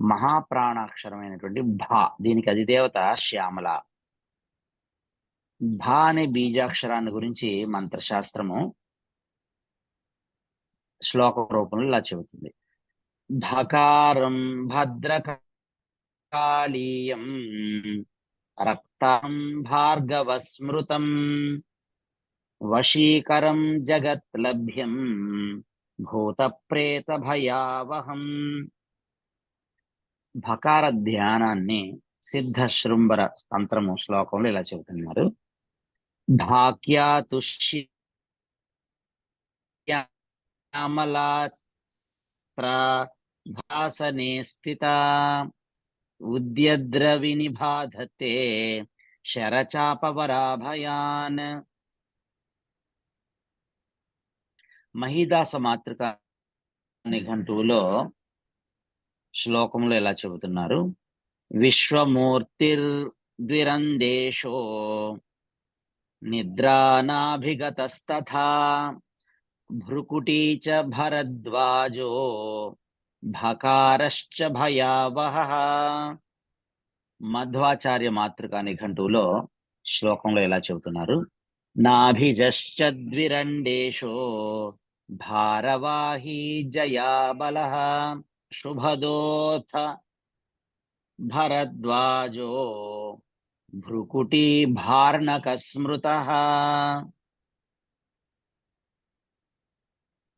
మహాప్రాణాక్షరమైనటువంటి భా. దీనికి అధిదేవత శ్యామల. భా అనే బీజాక్షరాన్ని గురించి మంత్రశాస్త్రము శ్లోక రూపంలో ఇలా చెబుతుంది. భకారం భద్రకాళీయం రక్తం భార్గవ స్మృతం వశీకరం జగత్ లభ్యం భూత ప్రేత భయావహం భకార ధ్యానాన్ని సిద్ధ శృంబర తంత్రము శ్లోకంలో ఇలా చెబుతున్నారు. ఢాక్యాతుష్య శ్యామలాత్ర భాసనే స్థిత ఉద్యద్రవినిబాధతే శరచాపవరాభయాన్. మహిదాస మాతృక నిఘంటువులో శ్లోకంలో ఎలా చెబుతున్నారు? విశ్వమూర్తిర్ద్విరందేశో నిద్రానాభిగతస్తథా భ్రుకుటీ చ భరద్వాజో భకారశ్చ భయావహ మధ్వాచార్య మాతృక నిఘంటువులో శ్లోకంలో ఎలా చెబుతున్నారు? నాభిజశ్చ ద్విరండేశో భారవాహీ జయాబల శుభదోథ భరద్వాజో భ్రుకుటి భార్ణక స్మృత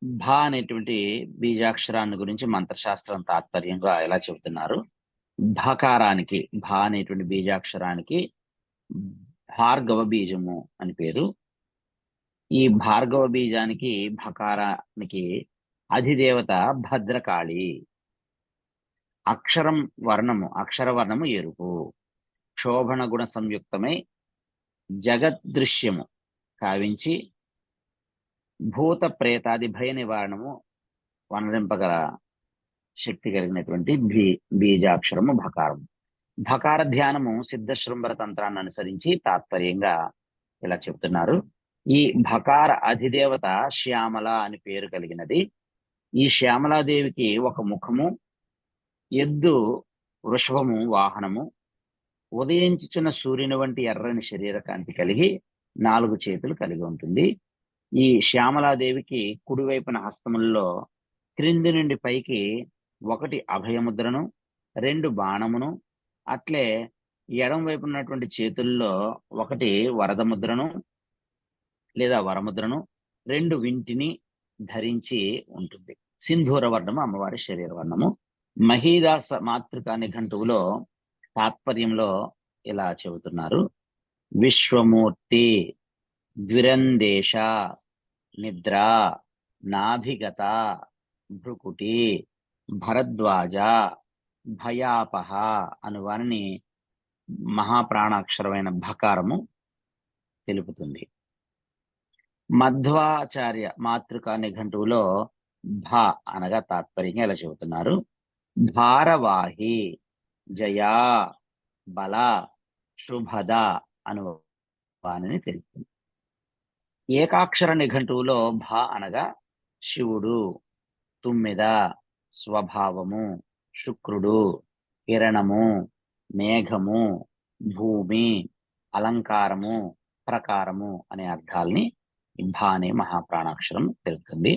భా అనేటువంటి బీజాక్షరాన్ని గురించి మంత్రశాస్త్రం తాత్పర్యంగా ఎలా చెబుతున్నారు? భకారానికి భా అనేటువంటి బీజాక్షరానికి భార్గవ బీజము అని పేరు. ఈ భార్గవ బీజానికి భకారానికి అధిదేవత భద్రకాళి. అక్షరం వర్ణము అక్షర వర్ణము ఎరుపు. శోభణ గుణ సంయుక్తమై జగద్దృశ్యము కావించి భూత ప్రేతాది భయ నివారణము వనరింపగల శక్తి కలిగినటువంటి బీ బీజాక్షరము భకారము. భకార ధ్యానము సిద్ధ శృంభర తంత్రాన్ని అనుసరించి తాత్పర్యంగా ఇలా చెప్తున్నారు. ఈ భకార అధిదేవత శ్యామల అని పేరు కలిగినది. ఈ శ్యామలాదేవికి ఒక ముఖము ఎద్దు వృషభము వాహనము ఉదయించుచున్న సూర్యుని వంటి ఎర్రని శరీర కాంతి కలిగి నాలుగు చేతులు కలిగి ఉంటుంది. ఈ శ్యామలాదేవికి కుడివైపున హస్తముల్లో క్రింది నుండి పైకి ఒకటి అభయముద్రను రెండు బాణమును అట్లే ఎడం వైపు ఉన్నటువంటి చేతుల్లో ఒకటి వరద ముద్రను లేదా వరముద్రను రెండు వింటిని ధరించి ఉంటుంది. సింధూర వర్ణము అమ్మవారి శరీర వర్ణము. మహీదాస మాతృక నిఘంటువులో తాత్పర్యంలో ఇలా చెబుతున్నారు. విశ్వమూర్తి ద్విరందేశ నిద్ర నాభిగత భృకుటి భరద్వాజ భయాపహ అను వారిని మహాప్రాణాక్షరమైన భకారము తెలుపుతుంది. మధ్వాచార్య మాతృక నిఘంటువులో భ అనగా తాత్పర్యంగా ఇలా చెబుతున్నారు. భారవాహి జయా బల శుభద అను వాణిని తెలుపుతుంది. ఏకాక్షర నిఘంటువులో భ అనగా శివుడు తుమ్మిద స్వభావము శుక్రుడు కిరణము మేఘము భూమి అలంకారము ప్రకారము అనే అర్థాలని భా అనే మహాప్రాణాక్షరం తెలుపుతుంది.